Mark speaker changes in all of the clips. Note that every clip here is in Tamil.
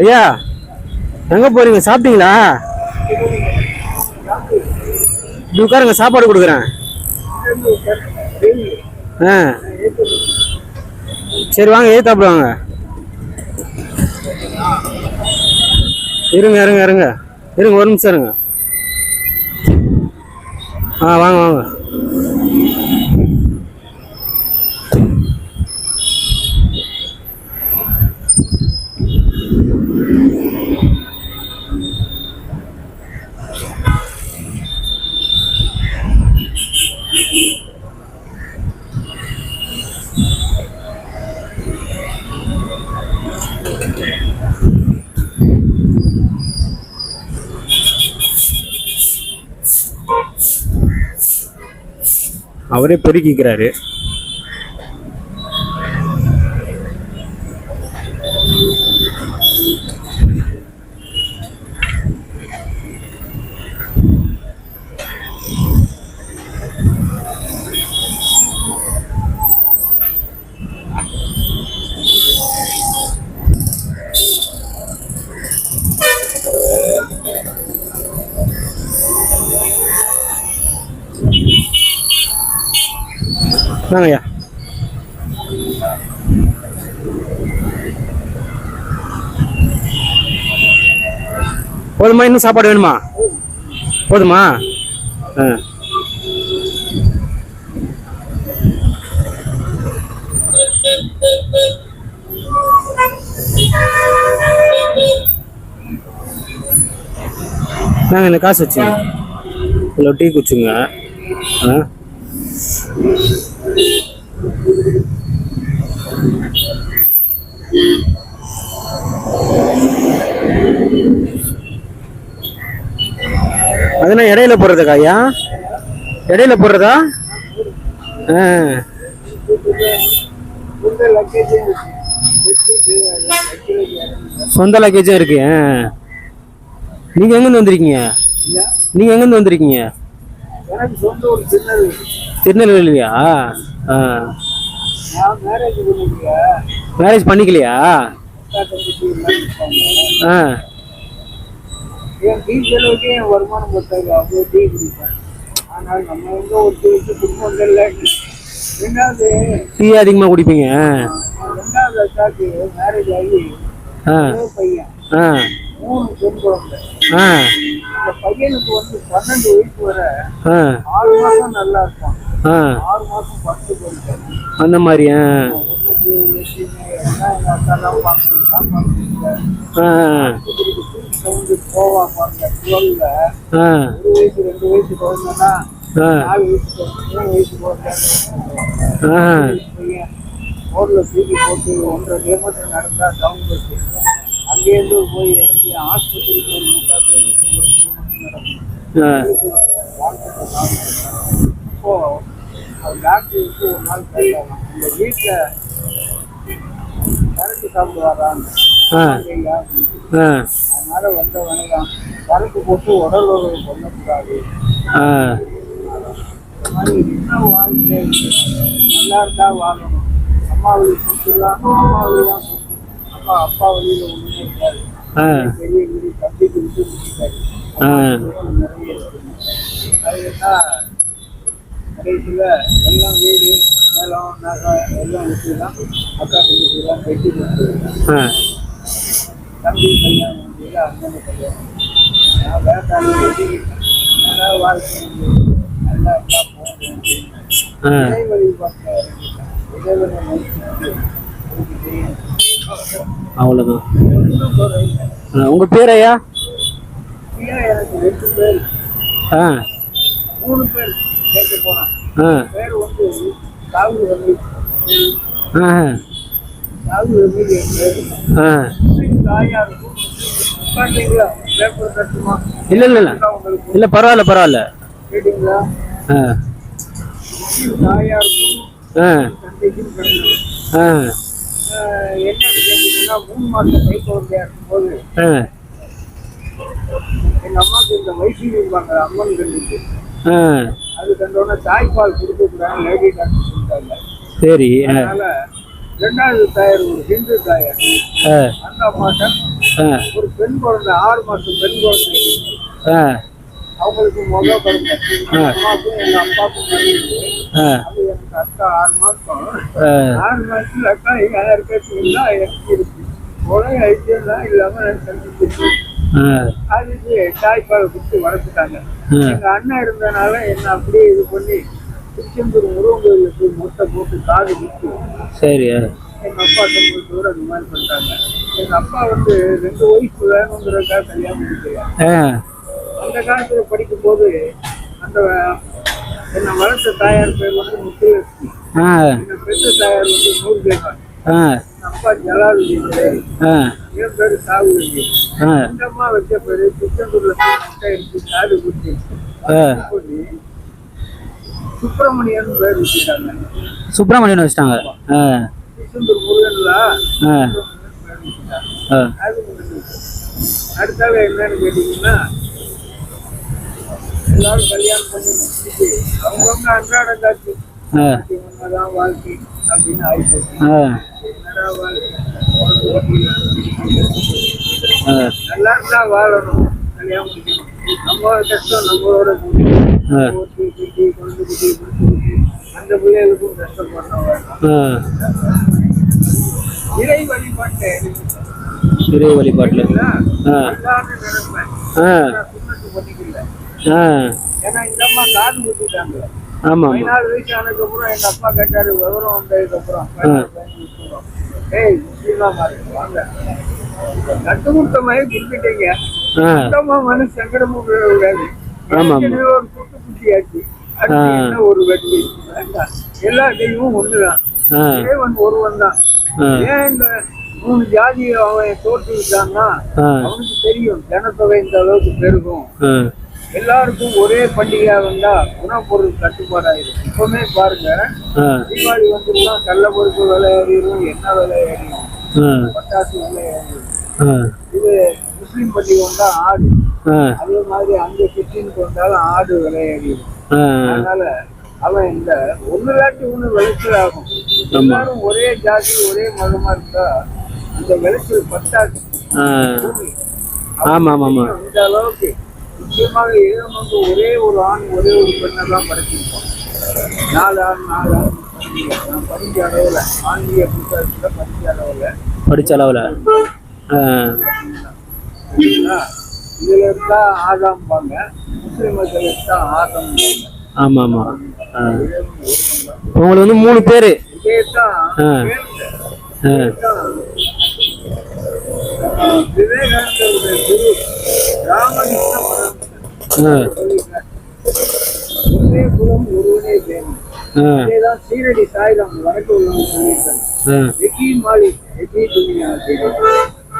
Speaker 1: ஐயா எங்கே போகிறீங்க சாப்பிட்டீங்களா? இப்படி உட்காருங்க சாப்பாடு கொடுக்குறேன். ஆ. சரி வாங்க ஏ சாப்பிடுவாங்க இருங்க இருங்க இருங்க. இருங்க ஒரு நிமிஷம் இருங்க. ஆ வாங்க வாங்க. அவரே பொறுக்கிக்கிறாரு. வாங்கய்யா போதுமா இன்னும் சாப்பாடு வேணுமா? போதுமா? ஆ. நாங்கள் இந்த காசு வச்சுங்க இல்லை டீ குச்சுங்க ஆ. அதெல்லாம் இடையில போடுறதுக்கா ஐயா? இடையில போடுறதா? ஆ. சொந்த லக்கேஜும் இருக்கு ஆ. நீங்க எங்கிருந்து வந்திருக்கீங்க? நீங்க எங்கிருந்து வந்திருக்கீங்க? திருநெல்வேலியா?
Speaker 2: மேரேஜ்
Speaker 1: பண்ணிக்கலையா? ஆ.
Speaker 2: என் செலவுக்கு என் வருமானம் பத்தாது அவ்வளோ டீ குடிப்பேன் ஆனால் நம்ம எங்க ஒரு டீ வச்சு குடும்பம் இல்லை ரெண்டாவது
Speaker 1: டீ அதிகமாக குடிப்பீங்க
Speaker 2: ரெண்டாவது அக்காவுக்கு மேரேஜ் ஆகி பையன்
Speaker 1: ஆ
Speaker 2: மூணு பெண் குழந்தை
Speaker 1: ஆ
Speaker 2: இந்த பையனுக்கு வந்து பன்னெண்டு வயசு வர ஆறு மாசம் நல்லா
Speaker 1: ஆ
Speaker 2: ஆறு மாசம் பத்து போயிட்டான்
Speaker 1: அந்த மாதிரி
Speaker 2: லட்சுமி எல்லாம் தான் சவுண்டு போவா பாருங்க
Speaker 1: ஆ.
Speaker 2: ஒரு வயசு ரெண்டு வயசு குழந்தைன்னா நாலு வயசு குழந்தை, மூணு வயசு குழந்தை ரோட்ல தூக்கி போட்டு ஒன்றரை கிலோமீட்டர் நடந்தா டவுன் பஸ் அங்கேருந்து போய் இறங்கி ஆஸ்பத்திரிக்கு ஒரு முட்டா கிலோமீட்டர் ஒரு கிலோமீட்டர் நடக்கும்.
Speaker 1: ஆ.
Speaker 2: இப்போ அவர் டாக்டருக்கு ஒரு நாள் கேட்டாங்க இந்த வீட்டில் இல்லையா அப்படின்னு.
Speaker 1: ஆ.
Speaker 2: அதனால வந்த வேணாம் கரண்ட்டு போட்டு உடல் உறவு பண்ணக்கூடாது வாழ்க்கை நல்லா இருந்தா வாழணும். அம்மா வழி சொத்துலாம் அம்மா வழி தான் அப்பா அப்பா வழியில ஒண்ணுமே இருக்காது.
Speaker 1: ஆ.
Speaker 2: பெரிய வீடு தம்பி கொடுத்து முடிச்சாரு
Speaker 1: ஆ.
Speaker 2: நிறைய இருக்கு. அது என்ன கடைசியில் எல்லாம் வீடு நிலம் நகை எல்லாம் வச்சு தான் அக்கா தங்கச்சிலாம் கட்டி கொடுத்து
Speaker 1: ஆ
Speaker 2: தம்பி கல்யாணம் முடியல அண்ணன் கல்யாணம் நான் வேண்டாம் கட்டி நல்லா வாழ்க்கை நல்லா இருந்தா.
Speaker 1: ஆ
Speaker 2: இறைவழி பார்க்க இறைவனை நோக்கி.
Speaker 1: அவ்வளோதான் பேர் ஐயா
Speaker 2: எனக்கு ரெண்டு பேர்
Speaker 1: ஆ
Speaker 2: மூணு பேர் கேட்க போனான்
Speaker 1: ஆ
Speaker 2: பேர் வந்து
Speaker 1: இல்லை இல்லை இல்லை. இல்லை பரவாயில்ல பரவாயில்ல.
Speaker 2: கேட்டீங்கன்னா மூணு மாசம் கை குழந்தையா இருக்கும்போது எங்க அம்மாவுக்கு இந்த வைசீரிப்பாங்க அம்மன் கண்டுக்கு
Speaker 1: ஆ
Speaker 2: அது கண்டோடனே தாய்ப்பால் கொடுக்கக்கூடாது லேடி டாக்டர் சொல்லிட்டாங்க.
Speaker 1: சரி
Speaker 2: அதனால ரெண்டாவது தாயார் ஒரு ஹிந்து தாயார். அந்த அம்மாட்ட ஒரு பெண் குழந்தை ஆறு மாசம் பெண் குழந்தை. அவங்களுக்கு குழந்தை
Speaker 1: ஆ.
Speaker 2: அம்மாவுக்கும் எங்க அப்பாவுக்கும் அது எனக்கு அக்கா ஆறு மாசம். ஆறு மாசத்துல அக்கா எங்க இருக்கிறதுல எனக்கு இருக்கு. உலக ஐக்கியம் தான் இல்லாம நான் சந்திச்சிருக்கேன். அதுக்கு தாய்ப்பால் கொடுத்து வளர்த்துட்டாங்க. எங்க அண்ணன் இருந்தனால என்ன அப்படியே இது பண்ணி திருச்செந்தூர் முருகன் கோயிலுக்கு முட்டை போட்டு காது குத்து
Speaker 1: சரி
Speaker 2: எங்க அப்பா சம்பளத்தோட அந்த மாதிரி பண்ணிட்டாங்க. எங்க அப்பா வந்து ரெண்டு ஒய்ஃப் வேணுங்கிறதுக்காக கல்யாணம் பண்ணிக்கிறாங்க அந்த காலத்துல படிக்கும் போது அந்த என்னை வளர்த்த தாயார் பேர் வந்து முத்துலட்சுமி. பெற்ற தாயார் வந்து நூறு பேர் சுப்பிரமணியன் பேர் வச்சுட்டாங்க
Speaker 1: சுப்பிரமணியன் வச்சுட்டாங்க.
Speaker 2: அடுத்தால என்னன்னு கேட்டீங்கன்னா எல்லாரும் கல்யாணம் பண்ணி அவங்கவுங்க அன்றாட காட்சி. வாழ்க்கை.
Speaker 1: ஆ.
Speaker 2: என்னடா
Speaker 1: ஆ.
Speaker 2: வாழணும் நம்ம கஷ்டம் நம்மளோட அந்த பிள்ளைகளுக்கும் கஷ்டம் இறை
Speaker 1: இறை ஆ.
Speaker 2: ஏன்னா இந்த அம்மா காது குத்திட்டாங்க. வயசு ஆனதுக்கப்புறம் எங்க அப்பா கேட்டாரு விவரம் வந்ததுக்கப்புறம் அப்புறம் ஏய் வாங்க. கொடுத்துட்டீங்க
Speaker 1: ஆ.
Speaker 2: சுத்தமா மனசு சங்கடமும். ஏற்கனவே ஒரு குட்டு குட்டியாச்சு. அடுத்து ஒரு வெற்றி எல்லா தெய்வமும் ஒண்ணுதான். இறைவன் ஒருவன் தான். ஏன் இந்த மூணு ஜாதியை அவன் தோற்று விட்டான்னா அவனுக்கு தெரியும். ஜனத்தொகை இந்த அளவுக்கு பெருகும். எல்லாருக்கும் ஒரே பண்டிகையா வந்தா உணவுப்பொருள் தட்டுப்பாடாயிரும் இப்பவுமே பாருங்க தீபாவளி வந்துருந்தா கடல பருப்பு விலை ஏறிடும் எண்ணெய் விலை ஏறிடும் பட்டாசு விலை ஏறிடும் இது முஸ்லீம் பண்டிகை வந்தா ஆடு. அதே மாதிரி அங்க கிறிஸ்டினுக்கு வந்தாலும் ஆடு விலை ஏறிடும் அதனால அவன் இந்த ஒண்ணு இல்லாட்டி ஒண்ணு விளைச்சல் ஆகும். எல்லாரும் ஒரே ஜாதி ஒரே மதமா இருந்தா அந்த விளைச்சல் பத்தாது.
Speaker 1: ஆ. ஆமாம் ஆமாம் ஆமாம்.
Speaker 2: இந்த அளவுக்கு முக்கியமாக இறைவன் வந்து ஒரே ஒரு ஆண் ஒரே ஒரு பெண்ணை தான் படைச்சிருப்பான் நாலு ஆண் நாலு ஆண். நான் படிக்க அளவில் ஆன்மீக புத்தகத்தில் படிக்க அளவில்.
Speaker 1: படித்த அளவில்?
Speaker 2: இதுல இருந்தா ஆதாம்பாங்க முஸ்லீம் மதத்தில் இருந்தா ஆதம்
Speaker 1: ஆமாம் ஆமாம் உங்களுக்கு வந்து மூணு பேர்.
Speaker 2: இதே தான் சீரடி சாய்ராம் அப்படின்னு.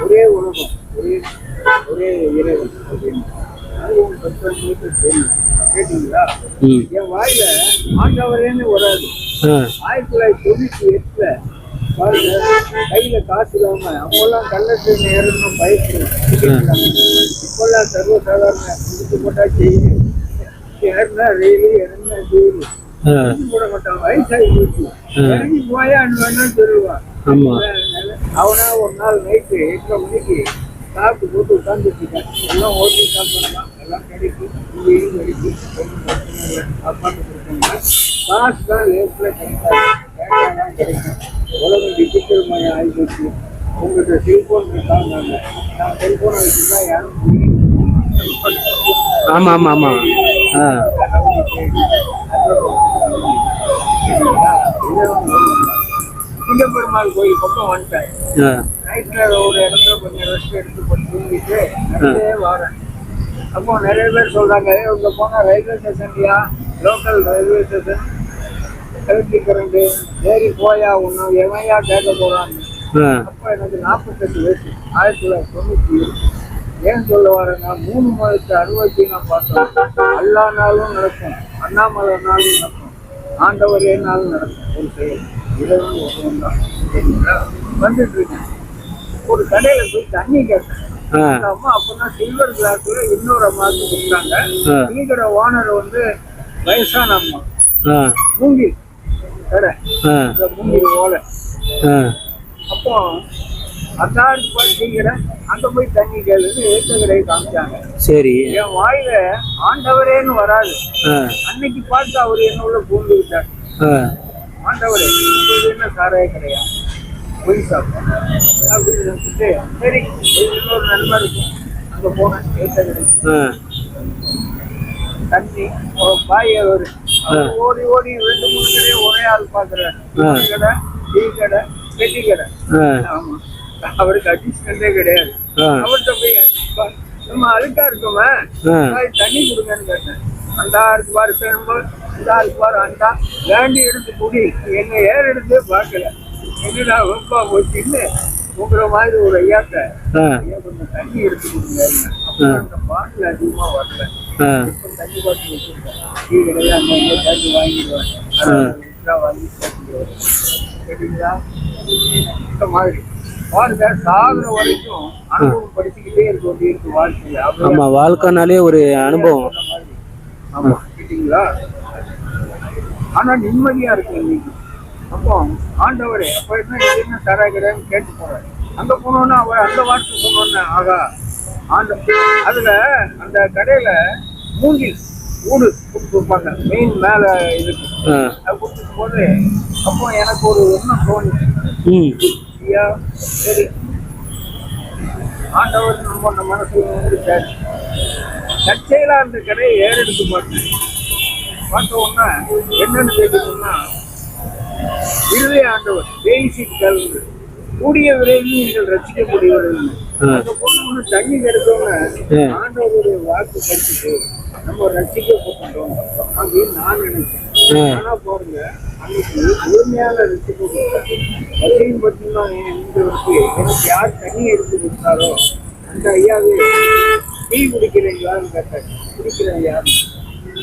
Speaker 2: ஒரே உலகம் ஒரே ஒரே இறைவன் அப்படின்னு. அது உங்க பக்தர்களுக்கு தெரியும். கேட்டீங்களா?
Speaker 1: ம்.
Speaker 2: என் வாயில ஆண்டவரேன்னு வராது ஆயிரத்தி தொள்ளாயிரத்தி தொண்ணூத்தி எட்டுல கையில காசு இல்லாம அப்பெல்லாம் கள்ளத்தில் ஏறணும் பயப்படும். இப்பெல்லாம் சர்வசாதாரண முடிச்சு போட்டா செய்யும் ஏறினா ரயிலு இறங்கினா ஜெயிலு போட மாட்டான். வயசாகி போச்சு. இறங்கி சொல்லுவான் அவனா ஒரு நாள் நைட்டு எட்டரை மணிக்கு சாப்பிட்டு போட்டு எல்லாம் ஓட்டி சாப்பிடலாம் எல்லாம் கிடைக்கும் இங்கேயும் காசு தான் லேட்டில் கிடைக்காது. உலகம் டிஜிட்டல் மயம் ஆகிப்போச்சு உங்கள்கிட்ட செல்ஃபோன் இருக்காங்க நான் செல்ஃபோனை வச்சுருந்தா யாரும்
Speaker 1: ஆமாம் ஆமாம் ஆமாம் ஆ.
Speaker 2: சிங்கப்பெருமாள் கோயில் பக்கம் வந்துட்டேன் ஒரு இடத்துல கொஞ்சம் ரெஸ்ட் எடுத்து போட்டு தூங்கிட்டு அப்படியே வரேன் அப்போ நிறைய பேர் சொல்றாங்க "ஏய், உங்க போனா railway ஸ்டேஷன்லயா local railway station electric current ஏறி போயா ஒன்றும் எவையா கேட்க போறான்னு
Speaker 1: ஆ.
Speaker 2: அப்போ எனக்கு நாற்பத்தெட்டு வயசு ஆயிரத்தி தொள்ளாயிரத்தி தொண்ணூற்றி ஏழு. ஏன் சொல்ல வரேன்னா மூணு மாதத்து அறுபத்தி நான் பார்த்தோம் எல்லா நாளும் நடக்கும். அண்ணாமலை நாளும் நடக்கும். ஆண்டவரே நாளும் நடக்கும். ஒரு செயல். இரவும் ஒருவன் தான். சரிங்களா வந்துட்டு இருக்கேன். ஒரு கடையில போய் தண்ணி கேட்டேன். அம்மா அப்பதான் சில்வர் கிளாஸ்ல இன்னொரு அம்மாவுக்கு கொடுத்தாங்க. டீக்கடை ஓனர் வந்து வயசான அம்மா.
Speaker 1: ஆ.
Speaker 2: ஓலை. அப்போ அதான் இருக்கு பாரு டீக்கடை அங்க போய் தண்ணி கேளுன்னு ஏற்ற கடையை காமிச்சாங்க.
Speaker 1: சரி.
Speaker 2: என் வாயில ஆண்டவரேன்னு வராது. அன்னைக்கு பார்த்து அவர் என்னுள்ள பூந்து விட்டார் ஆண்டவரே இது என்ன சாராய கடையா? பொய் சாப்பிட்டேன் அப்படின்னு நினைச்சிட்டு சரி இன்னொரு நன்மை இருக்கும் அங்க போனேன் ஏற்ற கடைக்கு
Speaker 1: ஆ.
Speaker 2: தண்ணி பாய் அவர் ஓடி ஓடி ரெண்டு மூணு கடையை ஒரே ஆள் பாக்குறாரு
Speaker 1: ஆ.
Speaker 2: கடை டீ கடை பெட்டி கடை.
Speaker 1: ஆ.
Speaker 2: ஆமா. அவருக்கு அசிஸ்டண்டே கிடையாது. அவர்கிட்ட போய் "பா, நம்ம அழுக்கா இருக்கோமே. தண்ணி கொடுங்கன்னு கேட்டேன். அண்டா இருக்கு பாரு சேம்பு இந்தா இருக்கு பாரு அண்டா வேண்டி எடுத்து குடி. என்ன ஏர் எடுத்தே பார்க்கல. என்னடா வெப்பா போச்சுன்னு உங்களை மாதிரி ஒரு ஐயாட்ட ஐயா கொஞ்சம் தண்ணி எடுத்து கொடுங்க. அந்த பாட்டில் அதிகமா வரல. தண்ணி தண்ணி வாங்கி இந்த மாதிரி வரைக்கும்
Speaker 1: ஆமா வாழ்க்கைனாலே ஒரு அனுபவம்.
Speaker 2: மாதிரி. ஆமா. கேட்டீங்களா ஆனா நிம்மதியா இருக்கு இன்னைக்கு அப்போ ஆண்டவரே அப்ப என்ன என்ன தராகிறேன்னு கேட்டு போறேன் அங்க போனோம்னா அவர் அந்த வார்த்தை சொன்னோன்னே ஆகா ஆண்ட அதுல அந்த கடையில மூங்கில் ஊடு கொடுத்து கொடுப்பாங்க. மெயின் மேல இருக்கு அது கொடுத்துக்கும் போது அப்போ எனக்கு ஒரு எண்ணம் தோணுச்சு. ஐயா சரி. ஆண்டவர் நம்ம நம்ம மனசுல வந்துட்டார் தற்செயலா அந்த கடையை ஏறெடுத்து பார்த்தேன் பார்த்த உடனே என்னன்னு கேட்டீங்கன்னா இருதய ஆண்டவர் பேசிக் கல்வி கூடிய விரைவில் நீங்கள் ரசிக்கக்கூடியவர்கள். அந்த பொண்ணு தண்ணி கிடைச்சவங்க
Speaker 1: ஆ.
Speaker 2: ஆண்டவருடைய வாக்கு படிச்சுட்டு நம்ம ரசிக்கப்பட்டோம் அப்படின்னு நான் நினைச்சேன்
Speaker 1: ஆ.
Speaker 2: ஆனா பாருங்க அன்னைக்கு முழுமையான கொடுத்தாரு அதையும் பார்த்தீங்கன்னா எனக்கு யார் தண்ணி எடுத்து கொடுத்தாரோ அந்த ஐயாவே டீ குடிக்கிறீங்களான்னு கேட்டார். குடிக்கிறேன் யார்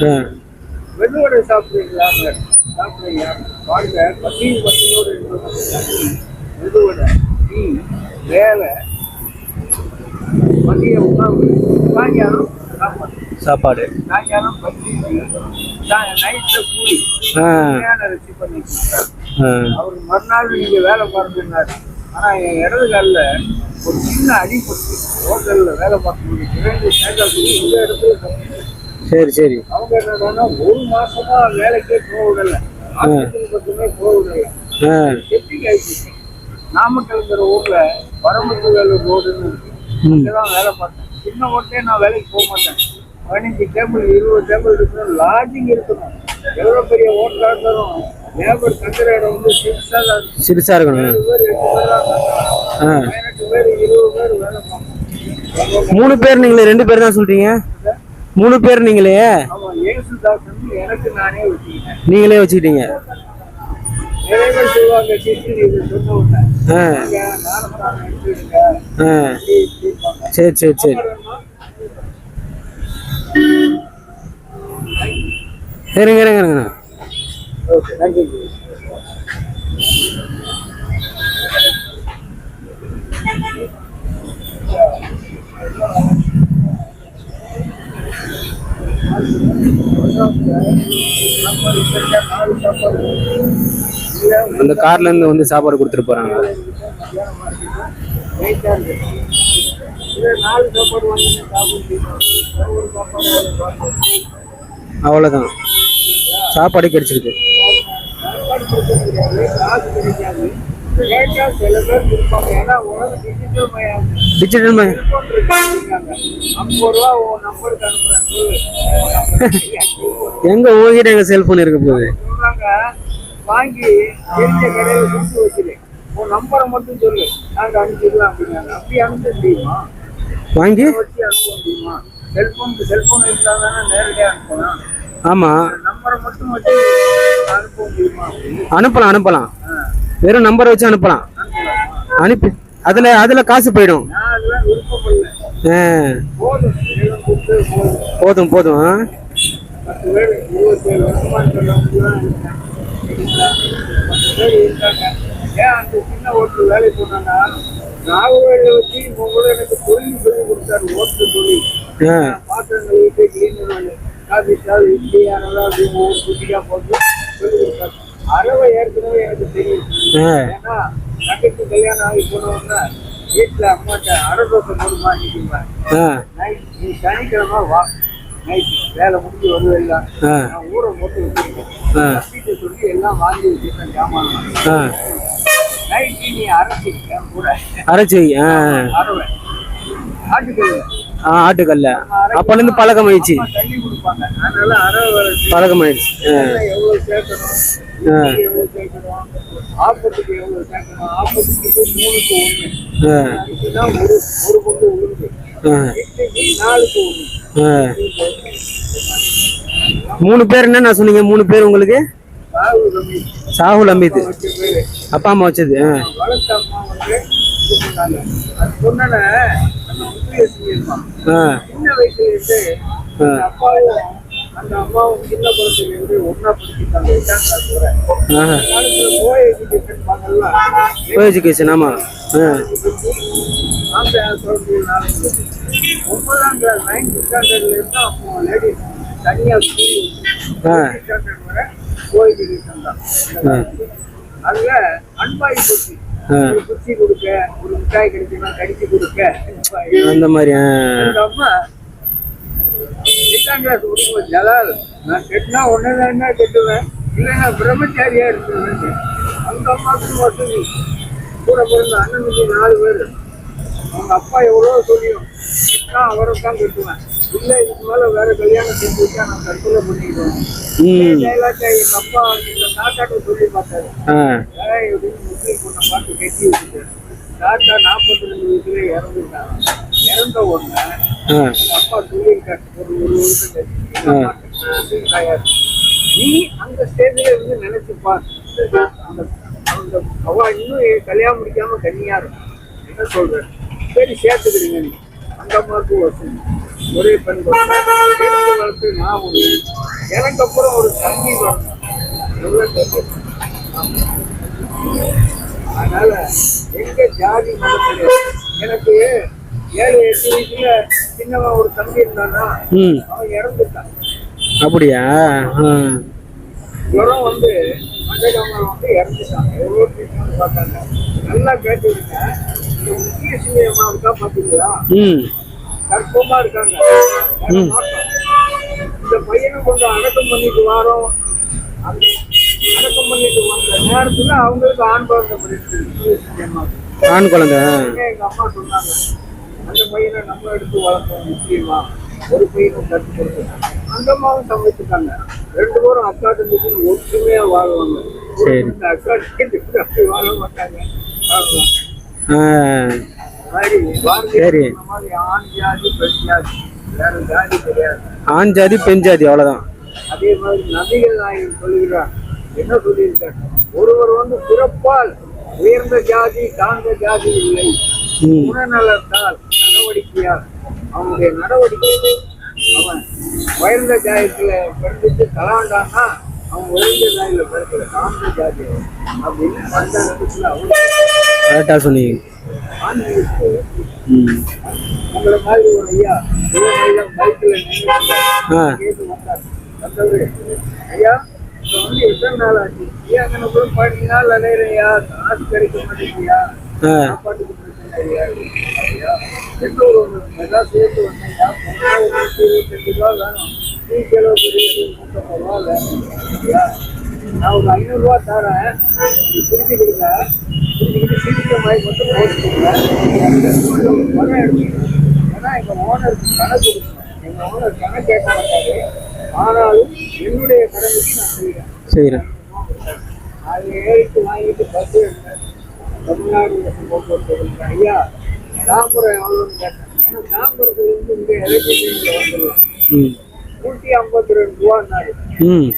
Speaker 1: ஆ.
Speaker 2: வெள்ளுவடை சாப்பிடுறீங்களான்னு சாப்பிடுறீங்க பாருங்க பசியும் பசியோடு வெள்ளுவடை டீ வேலை மதிய உணவு. சாயங்காலம் சாப்பாடு.
Speaker 1: சாப்பாடு.
Speaker 2: அவர் மறுநாள் நீங்க வேலை பார்த்துருந்தாரு ஆனா என் இடது காலில் ஒரு சின்ன அடிப்பட்டு ஹோட்டல்ல வேலை சேகர் இந்த இடத்துல.
Speaker 1: சரி சரி.
Speaker 2: அவங்க என்னன்னா ஒரு மாசமா வேலைக்கே போக விடல பக்கமே போக விடல ஆயிடுச்சு நாமக்கல்ங்கிற ஊர்ல வரம்பத்து வேலை ரோடுன்னு இருக்கு. வேலை பார்த்தேன். சின்ன ஓட்டே நான் வேலைக்கு போக மாட்டேன். பதினஞ்சு டேபிள் இருபது டேபிள் இருக்கணும் லாட்ஜிங் இருக்கணும். எவ்வளோ பெரிய ஹோட்டலாக இருந்தாலும் லேபர் தங்குற இடம் வந்து சிக்ஸாக தான் இருக்கும்.
Speaker 1: சிறுசா இருக்கணும்.
Speaker 2: பதினெட்டு பேர் இருபது பேர் வேலை
Speaker 1: மூணு பேர் நீங்களே ரெண்டு பேர் தான் சொல்றீங்க? மூணு பேர் நீங்களே?
Speaker 2: எனக்கு நானே
Speaker 1: நீங்களே வச்சுக்கிட்டீங்க.
Speaker 2: நிறைய பேர் சொல்லுவாங்க
Speaker 1: இருங்க இருங்க இருங்க. அந்த கார்ல இருந்து வந்து சாப்பாடு கொடுத்துட்டு போறாங்க.
Speaker 2: நாலு சாப்பாடு சாப்பாடு சாப்பாடு
Speaker 1: கிடைச்சிருக்கு.
Speaker 2: டிஜிட்டல் மயம் ஐம்பது ரூபா உன் நம்பருக்கு
Speaker 1: எங்க உங்ககிட்ட எங்க செல்போன் இருக்க போகுது?
Speaker 2: வாங்கி தெரிஞ்ச கொடுத்து வச்சிரு உன் நம்பரை மட்டும் சொல்லு நாங்க அனுப்பிடலாம் அப்படின்னாங்க அப்படி அனுப்ப முடியுமா
Speaker 1: வாங்கி?
Speaker 2: ஆமாம் அனுப்பலாம்
Speaker 1: அனுப்பலாம். வெறும் நம்பரை வச்சு அனுப்பலாம். அனுப்பி அதுல அதுல காசு போயிடும். ஆ,
Speaker 2: போதும் போதும்
Speaker 1: ஆ.
Speaker 2: ஏன் அந்த சின்ன ஓட்டு வேலை போனாங்க? நாகவேலை வச்சு உங்களோட எனக்கு தொழில் சொல்லி கொடுத்தாரு ஓட்டு தொழில்.
Speaker 1: ஆ,
Speaker 2: பாத்திரங்கள் வீட்டு கிளீனர் காபி ஸ்டால் இட்லி அதெல்லாம் அப்படி ஒவ்வொரு குட்டியா போட்டு சொல்லி கொடுத்தாரு. அறவை ஏற்கனவே எனக்கு தெரியும். ஏன்னா தங்கச்சி கல்யாணம் ஆகி போனவொடனே வீட்டுல அம்மாட்ட அரை தோசை போடுமா நிற்குவேன்
Speaker 1: ஆ.
Speaker 2: நைட் நீ சனிக்கிழமை வா. நைட்டு வேலை முடிஞ்சு வருவேல்ல.
Speaker 1: ஆ.
Speaker 2: நான் ஊரை போட்டு வச்சிருக்கேன். சொல்லி எல்லாம் வாங்கி வச்சிருக்கேன் ஜாமான்
Speaker 1: அரைச்சி ஆட்டுக்கல்ல. அப்போலேருந்து பழக்கம் ஆயிடுச்சு. பழக்கம் ஆயிடுச்சு. மூணு பேர் என்ன சொன்னீங்க? மூணு பேர் உங்களுக்கு? சாகுல் அமீத். அப்பா அம்மா வச்சது ஆ.
Speaker 2: எஜுகேஷன் பண்ணல ஒன்பதாம் கிளாஸ் நைன்த் ஸ்டாண்டர்ட்ல இருந்து அப்போ லேடிஸ் தனியா ஸ்கூல்
Speaker 1: ஆ
Speaker 2: ஸ்டாண்டர்ட் வரை கோ எஜுகேஷன் தான்
Speaker 1: ஆ.
Speaker 2: அதுல அன்பாய் போச்சு குச்சி கொடுக்க ஒரு மிட்டாய் கிடைக்குமா கடிச்சு கொடுக்க.
Speaker 1: அந்த மாதிரி
Speaker 2: அம்மா எட்டாம் கிளாஸ் முடிக்கும் ஜலால் நான் கெட்டினா என்ன கெட்டுவேன். இல்லைன்னா பிரம்மச்சாரியா இருக்கிறேன் அந்த அம்மாவுக்கு வசதி. கூட பிறந்த அண்ணனுக்கு நாலு பேர். அவங்க அப்பா எவ்வளோ சொல்லியும் கெட்டினா அவரை தான் கட்டுவேன். இல்லை இதுக்கு மேலே வேற கல்யாணம் செஞ்சு நான் தற்கொலை பண்ணிடுவேன். டைலாக்கை எங்க அப்பா எங்க தாத்தாட்ட சொல்லி பார்த்தாரு. அப்படின்னு முஸ்லீம் பொண்ணை பார்த்து கட்டி விட்டுட்டாரு தாத்தா நாற்பத்தி ரெண்டு வயசுல இறந்துட்டாங்க இறந்த உடனே அப்பா சொல்லியிருக்காரு. ஒரு ஒரு வருஷம் கழிச்சு, எங்க
Speaker 1: ஆ.
Speaker 2: அம்மாட்ட, "முஸ்லீம் தாயார், நீ அந்த ஸ்டேஜ்ல இருந்து நினைச்சு பார். அந்த அந்த அவ இன்னும் கல்யாணம் முடிக்காம கன்னியா இருக்கும் என்ன சொல்ற? சரி சேர்த்துக்கிறீங்க நீ. அந்த அம்மாவுக்கு வசதி. ஒரே பெண் வளர்த்து நான் ஒண்ணு எனக்கு அப்புறம் ஒரு தண்ணி வரணும் அதனால எங்க ஜாதி கிடையாது எனக்கு ஏழு எட்டு வயசுல சின்னவன் ஒரு தம்பி இருந்தானா அவன் இறந்துட்டான்.
Speaker 1: அப்படியா?
Speaker 2: ஜுரம் வந்து மஞ்சகாமரம் வந்து இறந்துட்டான். எவ்வளோ ட்ரீட்மெண்ட் பார்த்தாங்க? நல்லா கேட்டுருங்க இந்த முக்கிய சினிமா இருக்கா பார்த்தீங்களா கற்பமா இருக்காங்க. இந்த பையனை கொஞ்சம் அடக்கம் பண்ணிட்டு வரோம். அடக்கம் பண்ணிட்டு வந்த நேரத்துல அவங்களுக்கு ஆண் குழந்தை பிடிச்சிருக்கு
Speaker 1: ஆண் குழந்தை.
Speaker 2: எங்க அம்மா சொன்னாங்க அந்த பையனை நம்ம எடுத்து வளர்ப்போம் முக்கியமா ஒரு பையனும் கற்றுக் கொடுத்து அந்த அம்மாவும் சமைச்சுட்டாங்க. ரெண்டு பேரும் அக்கா தம்பிக்கு ஒற்றுமையா வாழ்வாங்க. அக்கா அப்படி வாழ மாட்டாங்க.
Speaker 1: சரி.
Speaker 2: ஆண் ஜாதி பெண் ஜாதி
Speaker 1: அவ்வளோதான்
Speaker 2: அதே மாதிரி நபிகள் நாயகன் சொல்லுகிறார் என்ன சொல்லியிருக்கார் ஒருவர் வந்து பிறப்பால் உயர்ந்த ஜாதி தாழ்ந்த ஜாதி இல்லை குணநலத்தால் நடவடிக்கையால் அவனுடைய நடவடிக்கை. அவன் உயர்ந்த ஜாதியில பிறந்துட்டு கலாண்டான்னா
Speaker 1: கரெக்டாக சொன்னீங்க. ஆ.
Speaker 2: ஐயா எத்தனை நாள் ஆச்சு ஐயா அங்கே போய் பதினஞ்சு அலையிறையா காசு கிடைக்க பிரச்சனை ஐயா சேர்த்து இருபத்தஞ்சு ரூபா வேணும் ஐயா நான் ஒரு ஐநூறுரூவா தரேன் நீ கொடுங்க பிரிச்சுக்கிட்டு சிரிக்க மாதிரி மட்டும் போட்டுக்கோங்க பணம் எடுத்துக்கணும் ஏன்னா எங்கள் ஓனருக்கு கணக்கு கொடுக்கணும் எங்கள் ஓனர் கணக்கு கேட்க மாட்டாரு ஆனாலும் என்னுடைய கடமைக்கு நான் செய்கிறேன்
Speaker 1: செய்கிறேன்
Speaker 2: அது ஏறிட்டு வாங்கிட்டு பஸ் எடுத்தேன் தமிழ்நாடு போக்குவரத்து ஐயா தாம்பரம் எவ்வளோன்னு கேட்டேன் ஏன்னா தாம்பரத்துலேருந்து இங்கே எலக்ட்ரிசிட்டியில் வந்துடலாம்
Speaker 1: ம்.
Speaker 2: நூற்றி ஐம்பத்தி ரெண்டு ரூபான்னாரு
Speaker 1: ம்.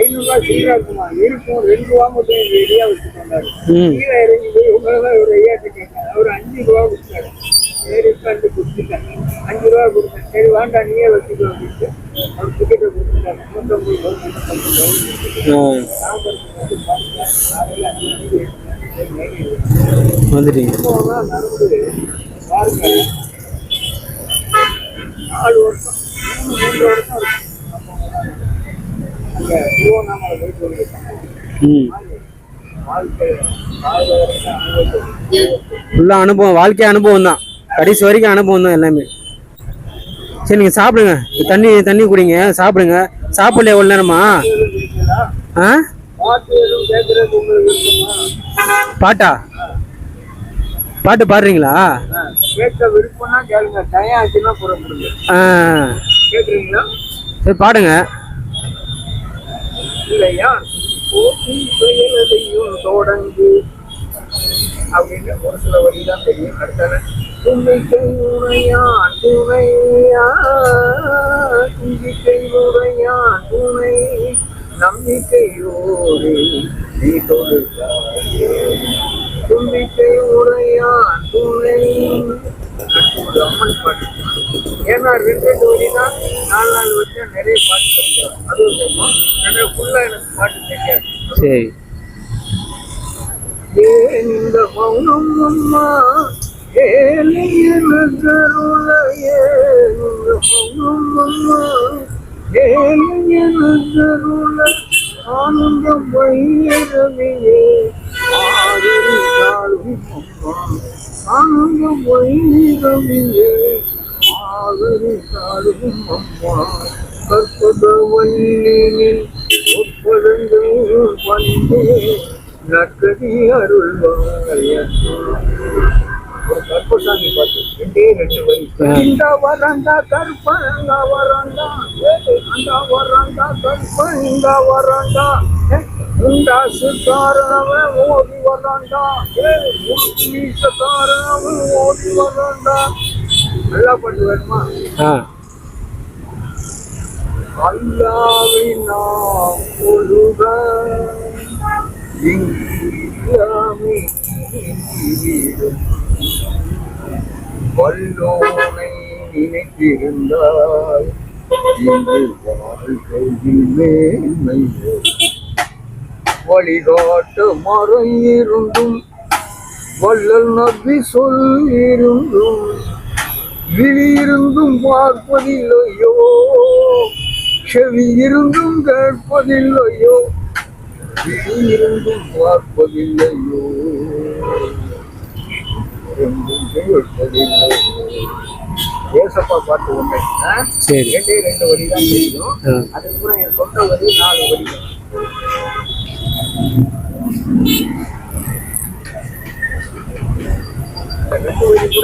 Speaker 2: ஐநூறுரூவா சீரா இருக்குமா இருக்கும் ரெண்டு ரூபா மட்டும் எங்கள் வந்தாரு
Speaker 1: ம்.
Speaker 2: கீழே இறங்கி போய் உங்களை தான் ஒரு ஐயாட்ட கேட்டேன் அவர் அஞ்சு ரூபா கொடுத்தாரு. சரி உட்காந்து கொடுத்துட்டேன் அஞ்சு ரூபா கொடுத்தேன். சரி வேண்டாம் நீயே வச்சுக்கோ அப்படின்ட்டு அவர் டிக்கெட்டை கொடுத்துட்டாரு. நூற்றம்பது ரூபா நாலு வருஷம். மூன்று வருஷம் அங்கே திருவண்ணாமலை போயிட்டு அனுபவம்
Speaker 1: வாழ்க்கை அனுபவம் தான். கடைசி வரைக்கும் அனுபவம் தான் எல்லாமே. சரி நீங்கள் சாப்பிடுங்க. தண்ணி தண்ணி குடிங்க. சாப்பிடுங்க. சாப்பிடல எவ்வளோ நேரமா? ஆ?
Speaker 2: பாட்டு?
Speaker 1: பாட்டா பாடுறீங்களா?
Speaker 2: கேட்க விருப்பம்னா கேளுங்க. டயம் ஆச்சுன்னா புறப்படுங்க.
Speaker 1: ஆ.
Speaker 2: கேட்குறீங்களா
Speaker 1: சரி பாடுங்க.
Speaker 2: இல்லையா? போட்டி செயலதையும் தொடங்கு. அப்படின்னு ஒரு சில வரி தான் தெரியும். அடுத்தால தும்பிக்கை உரையான் துணையா? தும்பிக்கை துணை? நம்பிக்கையோடு நீ தொழுதாயே? தும்பிக்கை உரையான் துணை. ஏன்னா ரெண்டு தான் நாலு நாலு வருஷம் நிறைய பாட்டு படிக்கிறோம் அதுவும் தெரியும் ரெண்டு ஃபுல்லாக எனக்கு பாட்டு தெரியாது.
Speaker 1: சரி.
Speaker 2: ஏன் இந்த மௌனம் அம்மா ஏன் இந்த மௌனம் அம்மா ஏழை எனக்கருள ஆனந்தம் வைரவியே ஆதரித்தாலும் அம்மா ஆனந்தம் வைரவியே ஆதரித்தாலும் அம்மா கற்பக வல்லினில் உட்படுங்கள் வந்தே நக்கதி அருள்வாய கற்பசாமி பாட்டு ரெண்டே ரெண்டு வரி இந்த கற்ப இந்த அந்த கற்ப இந்த உண்டா சுத்தாரணவன் ஓடி வரண்டா சுத்தாரணவன் ஓடி வரண்டா நல்லா பாட்டு வேணுமா
Speaker 1: ஆ
Speaker 2: அல்லாவை வல்லோனை நினைத்திருந்தால் இன்று வாழ்க்கையில் மேன்மை வழிகாட்ட மரம் இருந்தும் வள்ளல் நபி சொல் இருந்தும் விழியிருந்தும் பார்ப்பதில்லையோ? செவி இருந்தும் கேட்பதில்லையோ? விழியிருந்தும் பார்ப்பதில்லையோ? இருந்தும் கேட்பதில்லையோ? ஏசப்பா பாட்டு ஒன்று?
Speaker 1: சரி.
Speaker 2: ரெண்டே ரெண்டு வரி தான் தெரியும் அதுக்கப்புறம் என் சொந்த வரி நாலு வரி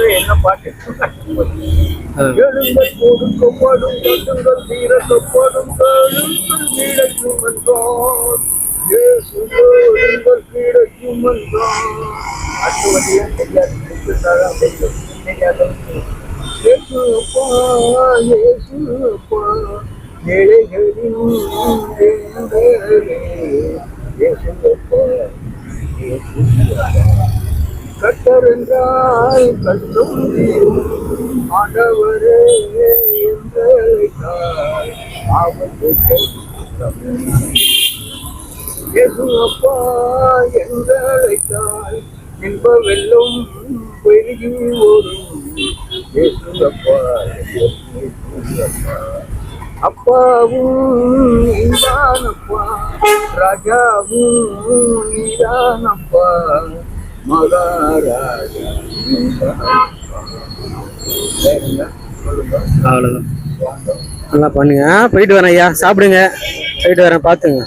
Speaker 2: என்ன பாட்டு
Speaker 1: ஆ
Speaker 2: எழுங்கள் கொடுக்கப்படும் கட்டுங்கள் தீரக்கப்படும் கிடைக்கும் என்றார் கிடைக்கும் என்றார் அடுத்த வழியா தெரியாது தெரிஞ்சிருந்தாதான் தெரியும் ஏழைகளின் வேந்தரே, இயேசு கட்டும் ஆண்டவரே எங்களுக்காய் ஆபத்து இன்ப வெள்ளம் பெருகி ஓடும். அப்பா. அப்பாவும் நீதானப்பா ராஜாவும் நீதானப்பா மகாராஜா.
Speaker 1: அவ்வளோதான் நல்லா பண்ணுங்க. போயிட்டு வரேன் ஐயா. சாப்பிடுங்க. போயிட்டு வரேன். பார்த்துங்க.